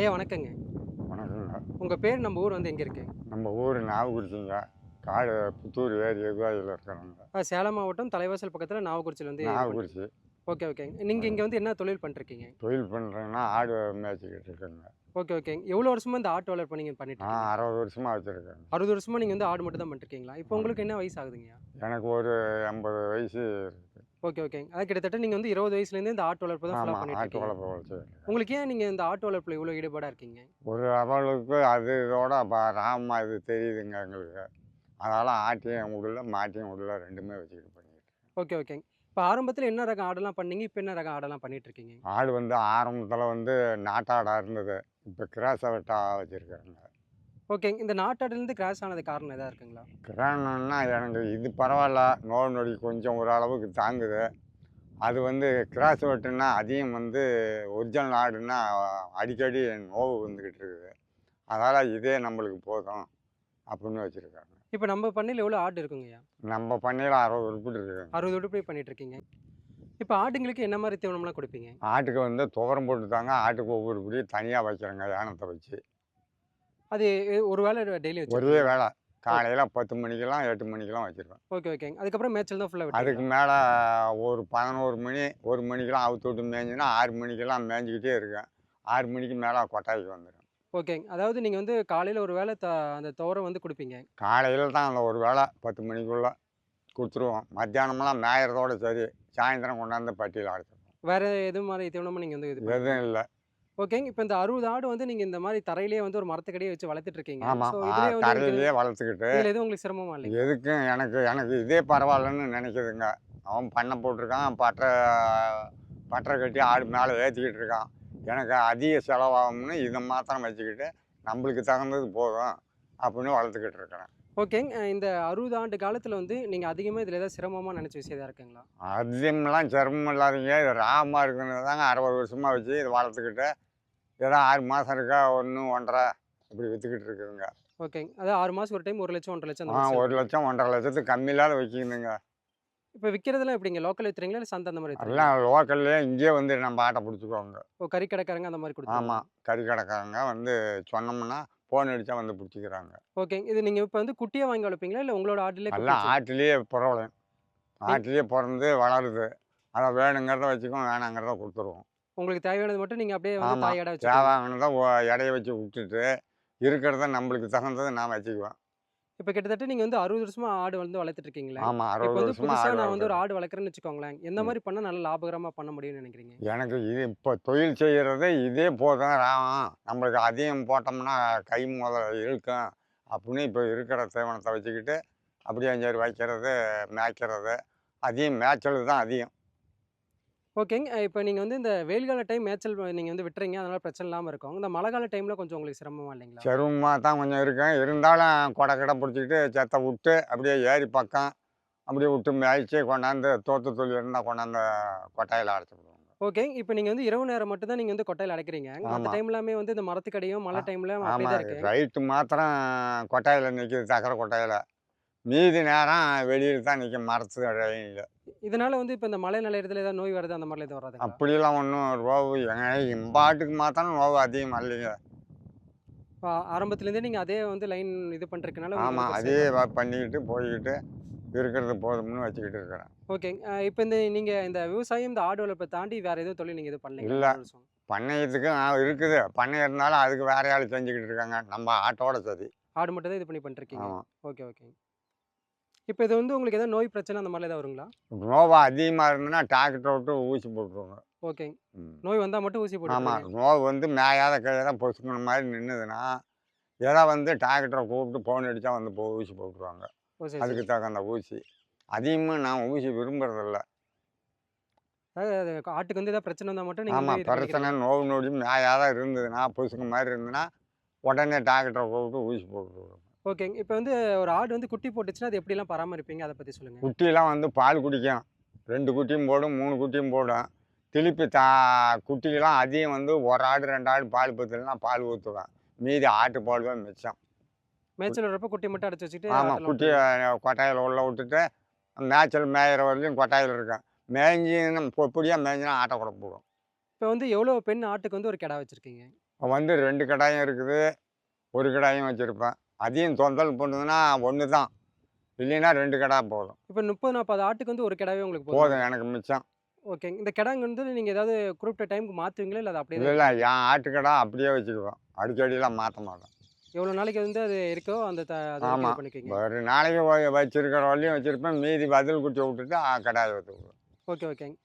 ஐயா வணக்கங்க. வணக்கங்க உங்கள் பேர் நம்ம ஊர் வந்து எங்கே இருக்கு? நம்ம ஊர் நாகக்குறிச்சிங்க காடு புத்தூர் வேறு எகுவாயில் இருக்கிறோங்க ஆ, சேலம் மாவட்டம் தலைவாசல் பக்கத்தில் நாவக்குறிச்சியில் வந்து நாகக்குறிச்சி ஓகே ஓகேங்க. நீங்கள் இங்கே வந்து என்ன தொழில் பண்ணிருக்கீங்க தொழில் பண்ணுறேங்கன்னா ஆடு மேய்ச்சிக்கிட்டு இருக்கேங்க. ஓகே ஓகேங்க. எவ்வளோ வருஷமா இந்த ஆட்டு வளர்ப்பு நீங்கள் பண்ணிட்டு நான்? அறுபது வருஷமாக வச்சுருக்கேங்க. அறுபது வருஷமா நீங்கள் வந்து ஆடு மட்டும் தான் பண்ணிருக்கீங்களா இப்போ உங்களுக்கு என்ன வயசு ஆகுதுங்க எனக்கு ஒரு எண்பது வயசு ஓகே ஓகேங்க. அது கிட்டத்தட்ட நீங்கள் வந்து இருபது வயசுலேருந்து இந்த ஆட்டு வளர்ப்பு தான் ஆமாம் பண்ணிட்டு ஆட்டு இருக்கீங்க. வளர்ப்பு வளர்ச்சி உங்களுக்கு ஏன் நீங்கள் இந்த ஆட்டு வளர்ப்பில் இவ்வளோ ஈடுபாடாக இருக்கீங்க? ஒரு அவளுக்கு அது இதோட ப- ராமா இது தெரியுதுங்க எங்களுக்கு. அதனால் ஆட்டையும் விடல மாட்டையும் விடல ரெண்டுமே வச்சுக்கிட்டு பண்ணிக்கிட்டு இருக்கேன். ஓகே ஓகேங்க. இப்போ ஆரம்பத்தில் என்ன ரகம் ஆடெல்லாம் பண்ணீங்க? இப்போ என்ன ரகம் ஆடெல்லாம் பண்ணிட்டு இருக்கீங்க? ஆடு வந்து ஆரம்பத்தில் வந்து நாட்டாடாக இருந்தது. இப்போ வெட்டா வச்சுருக்காங்க ஓகேங்க இந்த நாட்டாடுலேருந்து கிராஸ் ஆனது காரணம் எதாவது இருக்குங்களா? கிரானம்னா எனக்கு இது பரவாயில்ல நோய் நொடி கொஞ்சம் ஓரளவுக்கு தாங்குது. அது வந்து கிராஸ் வெட்டுனா அதிகம் வந்து ஒரிஜினல் ஆடுனா அடிக்கடி நோவு வந்துக்கிட்டு இருக்குது. அதனால் இதே நம்மளுக்கு போதும் அப்படின்னு வச்சுருக்காங்க. இப்போ நம்ம பண்ணையில் எவ்வளோ ஆடு இருக்குங்கய்யா நம்ம பண்ணையில் அறுபது உருப்பிட்டு இருக்குங்க அறுபது உடுப்படி பண்ணிட்டு இருக்கீங்க இப்போ ஆடுங்களுக்கு என்ன மாதிரி தீவனம்லாம் கொடுப்பீங்க? ஆட்டுக்கு வந்து துவரம் போட்டு தாங்க ஆட்டுக்கு ஒவ்வொரு படி தனியாக வைக்கிறேங்க யானத்தை வச்சு. அது ஒரு வேளை டெய்லி வச்சு ஒரே வேலை காலையில் பத்து மணிக்கெல்லாம் எட்டு மணிக்கெல்லாம் வச்சுருவேன் ஓகே ஓகேங்க அதுக்கப்புறம் மேய்ச்சல் தான் ஃபுல்லாக அதுக்கு மேலே ஒரு பதினோரு மணி ஒரு மணிக்கெல்லாம் அவுத்து விட்டு மேய்ஞ்சினா ஆறு மணிக்கெல்லாம் மேய்ஞ்சிக்கிட்டே இருக்கேன் ஆறு மணிக்கு மேலே கொட்டாய்க்கு வந்துடும் ஓகேங்க அதாவது நீங்கள் வந்து காலையில் ஒரு வேளை த அந்த துவரம் வந்து கொடுப்பீங்க. காலையில் தான் அந்த ஒரு வேளை பத்து மணிக்குள்ளே கொடுத்துருவோம் மத்தியானமெல்லாம் மேயறதோட சரி. சாயந்தரம் கொண்டாந்து பட்டியில் அடைச்சிருவோம். வேற எது மாதிரி தீவனமும் நீங்கள் வந்து எதுவும் இல்லை. ஓகேங்க. இப்போ இந்த அறுபது ஆடு வந்து நீங்கள் இந்த மாதிரி தரையிலேயே வந்து ஒரு மரத்துக்கடியே வச்சு வளர்த்துட்டு இருக்கீங்க தரையிலேயே வளர்த்துக்கிட்டு இதுல எதுவும் உங்களுக்கு சிரமமா இல்லைங்க எதுக்கும் எனக்கு எனக்கு இதே பரவாயில்லன்னு நினைக்குதுங்க. அவன் பண்ணை போட்டிருக்கான். பட்டை பட்டரை கட்டி ஆடு மேலே ஏற்றிக்கிட்டு இருக்கான் எனக்கு அதிக செலவாகும்னு இதை மாத்திரம் வச்சுக்கிட்டு நம்மளுக்கு தகுந்தது போதும் அப்படின்னு வளர்த்துக்கிட்டு இருக்கிறேன் ஓகேங்க இந்த அறுபது ஆண்டு காலத்தில் வந்து நீங்கள் அதிகமாக இதில் ஏதாவது சிரமமாக நினச்ச விஷயம் எதாவது இருக்குங்களா? அதிகமெல்லாம் சிரமம் இல்லாதீங்க. இது ராமாக இருக்குன்னு தாங்க அறுபது வருஷமாக வச்சு இது வளர்த்துக்கிட்டு ஏதோ ஆறு மாதம் இருக்கா? ஒன்று ஒன்றரை இப்படி விற்றுக்கிட்டு இருக்குதுங்க. ஓகேங்க. அதாவது ஆறு மாதம் ஒரு டைம் ஒரு லட்சம் ஒன்றரை லட்சம் ஆ ஒரு லட்சம் ஒன்றரை லட்சத்துக்கு கம்மி இல்லாத வைக்கணுங்க இப்போ விற்கிறதுலாம் எப்படிங்க? லோக்கல் விற்றுறீங்களா இல்லை சந்தை அந்த மாதிரி? எல்லாம் லோக்கல்லே இங்கேயே வந்து நம்ம ஆட்டை பிடிச்சிக்குவாங்க. ஓ கறி கடைக்காரங்க அந்த மாதிரி கொடுத்து ஆமாம் கறி கடைக்காரங்க வந்து சொன்னோம்னா ஃபோன் அடித்தா வந்து பிடிச்சிக்கிறாங்க. ஓகேங்க. இது நீங்கள் இப்போ வந்து குட்டியாக வாங்கி வளர்ப்பீங்களா? இல்லை உங்களோட ஆட்டிலே எல்லாம் ஆட்டிலேயே புறவலையும் ஆட்டிலேயே பிறந்து வளருது. அதை வேணுங்கிறத வச்சுக்கோம் வேணாங்கிறத கொடுத்துருவோம். உங்களுக்கு தேவையானது மட்டும் நீங்கள் அப்படியே வந்து ஆமா. தாயடா வச்சு தேவையானதை ஒ- எடைய வச்சு விட்டுட்டு இருக்கிறத நம்மளுக்கு தகுந்ததை நான் வச்சுக்குவேன் இப்போ கிட்டத்தட்ட நீங்கள் வந்து அறுபது வருஷமா ஆடு வந்து வளர்த்துட்டு இருக்கீங்களா. ஆமாம் அறுபது வருஷமா நான் வந்து ஒரு. ஆடு வளர்க்குறேன்னு வச்சுக்கோங்களேன். எந்த. மாதிரி பண்ணால் நல்லா லாபகரமாக பண்ண முடியும்னு நினைக்கிறீங்க? எனக்கு இது இப்போ தொழில் செய்கிறது இதே போதும் ராகம் நம்மளுக்கு அதிகம் போட்டோம்னா கை முதல் இழுக்கும் அப்படின்னு இப்போ இருக்கிற தீவனத்தை வச்சுக்கிட்டு அப்படியே சரி வைக்கிறது மேய்க்கிறது அதிகம் மேய்ச்சல் தான் அதிகம். ஓகேங்க. இப்போ நீங்கள் வந்து இந்த வெயில் கால டைம் மேய்ச்சல் நீங்கள் வந்து விட்டுறீங்க. அதனால பிரச்சனை இல்லாமல் இருக்கும். இந்த மழை கால டைமில் கொஞ்சம் உங்களுக்கு சிரமமா இல்லைங்களா? சிரமமாக தான் கொஞ்சம் இருக்கேன். இருந்தாலும் கொடை கடை பிடிச்சிக்கிட்டு செத்தை விட்டு அப்படியே ஏரி பக்கம் அப்படியே விட்டு மேய்ச்சி கொண்டாந்து தோத்து தொழில் இருந்தால் கொண்டாந்து கொட்டாயில் அடைச்சி விடுவாங்க. ஓகே. இப்போ நீங்கள் வந்து இரவு நேரம் மட்டும் தான் நீங்கள் வந்து கொட்டையில் அடைக்கிறீங்க. மற்ற ஆமா. டைம் எல்லாமே வந்து இந்த மரத்துக்கடையும் மழை டைமில் ரைட்டு மாத்திரம் கொட்டாயில் நிற்கிது சக்கரை கொட்டாயில். மீதி நேரம் வெளியில் தான் நிற்கும் மரத்து இடையில இதனால வந்து இப்போ இந்த மழை நிலையத்தில் ஏதாவது நோய் வருது? அந்த மாதிரிலாம் எதுவும் வராதுங்களா? அப்படிலாம் ஒன்றும் நோவு எங்க இம்பாட்டுக்கு மாத்திரம் நோவு அதிகம் இல்லைங்க. இப்போ ஆரம்பத்துலேருந்தே நீங்கள் அதே வந்து லைன் இது பண்ணுறதுனால ஆமாம் அதே பண்ணிக்கிட்டு போய்கிட்டு இருக்கிறது போதும்னு வச்சுக்கிட்டு இருக்கிறேன். ஓகே. இப்போ இந்த நீங்கள் இந்த விவசாயம் இந்த ஆடு வளர்ப்பை தாண்டி வேறு எதுவும் தொழில் நீங்கள் எதுவும் பண்ணீங்க இல்ல. பண்ணையத்துக்கும் ஆ, இருக்குது. பண்ணை இருந்தாலும் அதுக்கு வேற ஆள் செஞ்சுக்கிட்டு இருக்காங்க. நம்ம ஆட்டோட சரி. ஆடு மட்டும் தான் இது பண்ணி பண்ணிருக்கீங்க ஓகே ஓகே இப்போ இது வந்து உங்களுக்கு ஏதாவது நோய் பிரச்சனை அந்த மாதிரி ஏதாவது வருங்களா? நோவா அதிகமாக இருந்ததுன்னா டாக்டர் விட்டு ஊசி போட்டுருவாங்க. ஓகே. ம். நோய் வந்தால் மட்டும் ஊசி ஆமாம் போட்டு நோவு வந்து மேயாத கையில பொசுக்கின மாதிரி நின்றுதுன்னா எதை வந்து டாக்டரை கூப்பிட்டு ஃபோன் அடித்தா வந்து போ ஊசி போட்டுருவாங்க. அதுக்கு. தகுந்த ஊசி. அதிகமாக நான் ஊசி விரும்புறதில்ல. ஆட்டுக்கு வந்து ஏதாவது பிரச்சனை வந்தால் மட்டும் ஆமாம். பிரச்சனை நோவு நொடி மேயாத இருந்ததுன்னா பொசுக்கு மாதிரி இருந்ததுன்னா உடனே டாக்டரை கூப்பிட்டு ஊசி போட்டுருவாங்க ஓகேங்க. இப்போ வந்து ஒரு ஆடு வந்து குட்டி போட்டுச்சுன்னா அது எப்படிலாம் பராமரிப்பீங்க? அதை பற்றி சொல்லுங்கள் குட்டிலாம் வந்து பால் குடிக்கும். ரெண்டு குட்டியும் போடும் மூணு குட்டியும் போடும். திருப்பி தா குட்டிக்கெல்லாம் அதிகம் வந்து ஒரு ஆடு ரெண்டு ஆடு பால் பத்தலைன்னா பால் ஊற்றுவேன் மீதி ஆட்டு பால் தான் மிச்சம். மேய்ச்சல் வரப்போ குட்டி மட்டும் அடைச்சி வச்சுட்டு ஆமாம் குட்டியை கொட்டாயில் உள்ள விட்டுட்டு மேய்ச்சல் மேயிற வரலையும் கொட்டாயில் இருக்கும். மேய்ஞ்சி பொப்படியாக மேய்ஞ்சினா ஆட்டை கூட போடும். இப்போ வந்து எவ்வளோ பெண் ஆட்டுக்கு வந்து ஒரு கிடா வச்சிருக்கீங்க? வந்து ரெண்டு கடாயம் இருக்குது. ஒரு கடாயம் வச்சுருப்பேன். அதையும் தொந்தல் பண்ணுதுன்னா ஒன்று தான் இல்லைன்னா ரெண்டு கடா போதும். இப்போ முப்பது நாற்பது ஆட்டுக்கு வந்து ஒரு கிடாவே உங்களுக்கு போதும்? எனக்கு மிச்சம். ஓகேங்க இந்த கிடாங்க வந்து நீங்கள் ஏதாவது குறிப்பிட்ட டைமுக்கு மாற்றுவீங்களா இல்லை அது அப்படியே இல்லை என் ஆட்டுக்கடா அப்படியே வச்சுக்குவேன். அடிக்கடிலாம் மாற்ற மாட்டேன். எவ்வளோ நாளைக்கு வந்து அது இருக்கோ அந்த த- அதை வந்து ஆமா. இது பண்ணிக்குவீங்க? ஒரு நாளைக்கு வச்சிருக்கிற வரையும் வச்சுருப்பேன். மீதி பதில் குட்டி விட்டுட்டு கடாயை வச்சுக்குவேன். ஓகே ஓகேங்க.